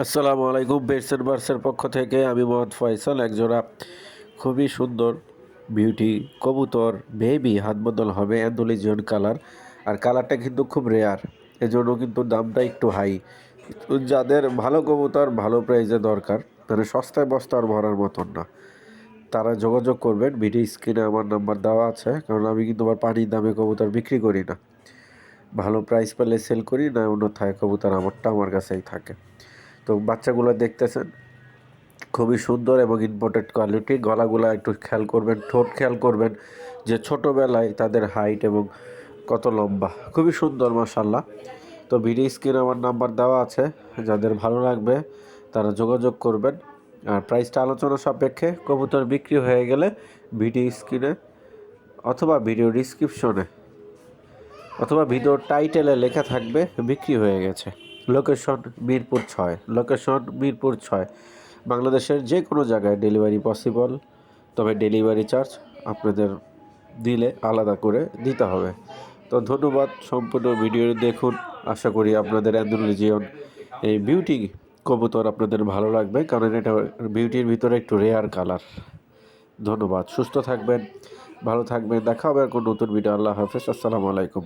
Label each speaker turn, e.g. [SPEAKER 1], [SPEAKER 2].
[SPEAKER 1] আসসালামু আলাইকুম বেডসেন বার্সের পক্ষ থেকে। আমি মোহাম্মদ ফয়সাল, একজোড়া খুবই সুন্দর বিউটি কবুতর বেবি হাত বদল হবে, অ্যান্ডোলিজিয়ন কালার। আর কালারটা কিন্তু খুব রেয়ার এজন্য কিন্তু দামটা একটু হাই যাদের ভালো কবুতর, ভালো প্রাইজে দরকার মানে সস্তায় বস্তার ভরার মতন না। তারা যোগাযোগ করবেন ভিডিও স্ক্রিনে আমার নাম্বার দেওয়া আছে, কারণ আমি কিন্তু আবার পানির দামে কবুতর বিক্রি করি না। ভালো প্রাইস পেলে সেল করি, না অন্যথায় কবুতর আমারটা আমার কাছেই থাকে। তো বাচ্চাগুলো দেখতেছেন, খুবই সুন্দর এবং ইম্পর্টেন্ট কোয়ালিটি গলাগুলো একটু খেয়াল করবেন, ঠোঁট খেয়াল করবেন যে ছোটোবেলায় তাদের হাইট এবং কত লম্বা। খুবই সুন্দর মাসাল্লাহ তো ভিডিও স্ক্রিনে আমার নাম্বার দেওয়া আছে, যাদের ভালো লাগবে তারা যোগাযোগ করবেন। আর প্রাইসটা আলোচনা সাপেক্ষে, কবুতর বিক্রি হয়ে গেলে ভিডিও স্ক্রিনে অথবা ভিডিও ডিসক্রিপশনে অথবা ভিডিও টাইটেলে লেখা থাকবে, বিক্রি হয়ে গেছে। লোকেশন মিরপুর ছয়, লোকেশন মিরপুর ছয়। বাংলাদেশের যে কোনো জায়গায় ডেলিভারি পসিবল, তবে ডেলিভারি চার্জ আপনাদের দিলে আলাদা করে দিতে হবে। তো ধন্যবাদ সম্পূর্ণ ভিডিও দেখুন। আশা করি আপনাদের অ্যান্ডোলজিয়ন এই বিউটি কবুতর আপনাদের ভালো লাগবে, কারণ এটা বিউটির ভিতরে একটু রেয়ার কালার। ধন্যবাদ, সুস্থ থাকবেন, ভালো থাকবেন, দেখা হবে আর কোনো নতুন ভিডিও। আল্লাহ হাফেজ, আসসালামু আলাইকুম।